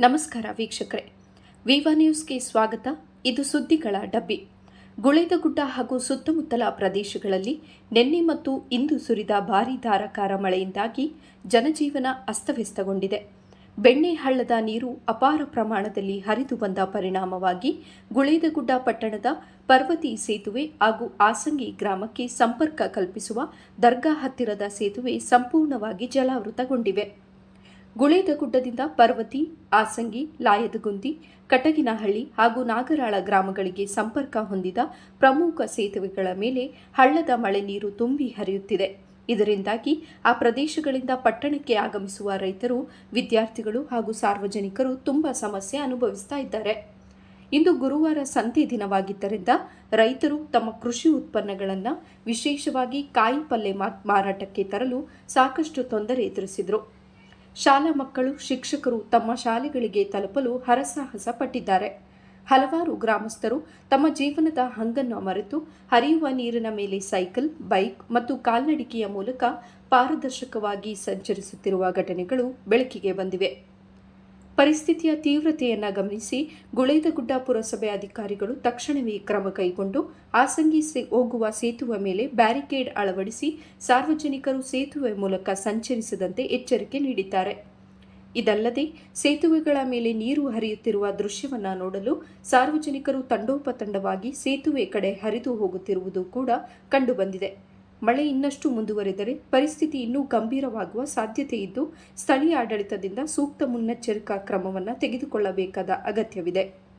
ನಮಸ್ಕಾರ ವೀಕ್ಷಕರೇ. ವಿವಾ ನ್ಯೂಸ್ಗೆ ಸ್ವಾಗತ. ಇದು ಸುದ್ದಿಗಳ ಡಬ್ಬಿ. ಗುಳೇದಗುಡ್ಡ ಹಾಗೂ ಸುತ್ತಮುತ್ತಲ ಪ್ರದೇಶಗಳಲ್ಲಿ ನಿನ್ನೆ ಮತ್ತು ಇಂದು ಸುರಿದ ಭಾರೀ ಧಾರಾಕಾರ ಮಳೆಯಿಂದಾಗಿ ಜನಜೀವನ ಅಸ್ತವ್ಯಸ್ತಗೊಂಡಿದೆ. ಬೆಣ್ಣೆ ಹಳ್ಳದ ನೀರು ಅಪಾರ ಪ್ರಮಾಣದಲ್ಲಿ ಹರಿದು ಬಂದ ಪರಿಣಾಮವಾಗಿ ಗುಳೇದಗುಡ್ಡ ಪಟ್ಟಣದ ಪರ್ವತಿ ಸೇತುವೆ ಹಾಗೂ ಆಸಂಗಿ ಗ್ರಾಮಕ್ಕೆ ಸಂಪರ್ಕ ಕಲ್ಪಿಸುವ ದರ್ಗಾ ಹತ್ತಿರದ ಸೇತುವೆ ಸಂಪೂರ್ಣವಾಗಿ ಜಲಾವೃತಗೊಂಡಿವೆ. ಗುಳೇದಗುಡ್ಡದಿಂದ ಪರ್ವತಿ, ಆಸಂಗಿ, ಲಾಯದಗುಂದಿ, ಕಟಗಿನಹಳ್ಳಿ ಹಾಗೂ ನಾಗರಾಳ ಗ್ರಾಮಗಳಿಗೆ ಸಂಪರ್ಕ ಹೊಂದಿದ ಪ್ರಮುಖ ಸೇತುವೆಗಳ ಮೇಲೆ ಹಳ್ಳದ ಮಳೆ ನೀರು ತುಂಬಿ ಹರಿಯುತ್ತಿದೆ. ಇದರಿಂದಾಗಿ ಆ ಪ್ರದೇಶಗಳಿಂದ ಪಟ್ಟಣಕ್ಕೆ ಆಗಮಿಸುವ ರೈತರು, ವಿದ್ಯಾರ್ಥಿಗಳು ಹಾಗೂ ಸಾರ್ವಜನಿಕರು ತುಂಬಾ ಸಮಸ್ಯೆ ಅನುಭವಿಸ್ತಾ ಇಂದು ಗುರುವಾರ ಸಂತೆ ದಿನವಾಗಿದ್ದರಿಂದ ರೈತರು ತಮ್ಮ ಕೃಷಿ ಉತ್ಪನ್ನಗಳನ್ನು ವಿಶೇಷವಾಗಿ ಕಾಯಿ ಪಲ್ಯ ಮಾರಾಟಕ್ಕೆ ತರಲು ಸಾಕಷ್ಟು ತೊಂದರೆ ಎದುರಿಸಿದರು. ಶಾಲಾ ಮಕ್ಕಳು, ಶಿಕ್ಷಕರು ತಮ್ಮ ಶಾಲೆಗಳಿಗೆ ತಲುಪಲು ಹರಸಾಹಸ ಪಟ್ಟಿದ್ದಾರೆ. ಹಲವಾರು ಗ್ರಾಮಸ್ಥರು ತಮ್ಮ ಜೀವನದ ಹಂಗನ್ನು ಮರೆತು ಹರಿಯುವ ನೀರಿನ ಮೇಲೆ ಸೈಕಲ್, ಬೈಕ್ ಮತ್ತು ಕಾಲ್ನಡಿಕೆಯ ಮೂಲಕ ಪಾರದರ್ಶಕವಾಗಿ ಸಂಚರಿಸುತ್ತಿರುವ ಘಟನೆಗಳು ಬೆಳಕಿಗೆ ಬಂದಿವೆ. ಪರಿಸ್ಥಿತಿಯ ತೀವ್ರತೆಯನ್ನು ಗಮನಿಸಿ ಗುಳೇದಗುಡ್ಡ ಪುರಸಭೆ ಅಧಿಕಾರಿಗಳು ತಕ್ಷಣವೇ ಕ್ರಮ ಕೈಗೊಂಡು ಆಸಂಗಿ ಹೋಗುವ ಸೇತುವೆ ಮೇಲೆ ಬ್ಯಾರಿಕೇಡ್ ಅಳವಡಿಸಿ ಸಾರ್ವಜನಿಕರು ಸೇತುವೆ ಮೂಲಕ ಸಂಚರಿಸದಂತೆ ಎಚ್ಚರಿಕೆ ನೀಡಿದ್ದಾರೆ. ಇದಲ್ಲದೆ ಸೇತುವೆಗಳ ಮೇಲೆ ನೀರು ಹರಿಯುತ್ತಿರುವ ದೃಶ್ಯವನ್ನು ನೋಡಲು ಸಾರ್ವಜನಿಕರು ತಂಡೋಪತಂಡವಾಗಿ ಸೇತುವೆ ಕಡೆ ಹರಿದು ಹೋಗುತ್ತಿರುವುದು ಕೂಡ ಕಂಡುಬಂದಿದೆ. ಮಳೆ ಇನ್ನಷ್ಟು ಮುಂದುವರೆದರೆ ಪರಿಸ್ಥಿತಿ ಇನ್ನೂ ಗಂಭೀರವಾಗುವ ಸಾಧ್ಯತೆ ಇದ್ದು ಸ್ಥಳೀಯ ಆಡಳಿತದಿಂದ ಸೂಕ್ತ ಮುನ್ನೆಚ್ಚರಿಕಾ ಕ್ರಮವನ್ನು ತೆಗೆದುಕೊಳ್ಳಬೇಕಾದ ಅಗತ್ಯವಿದೆ.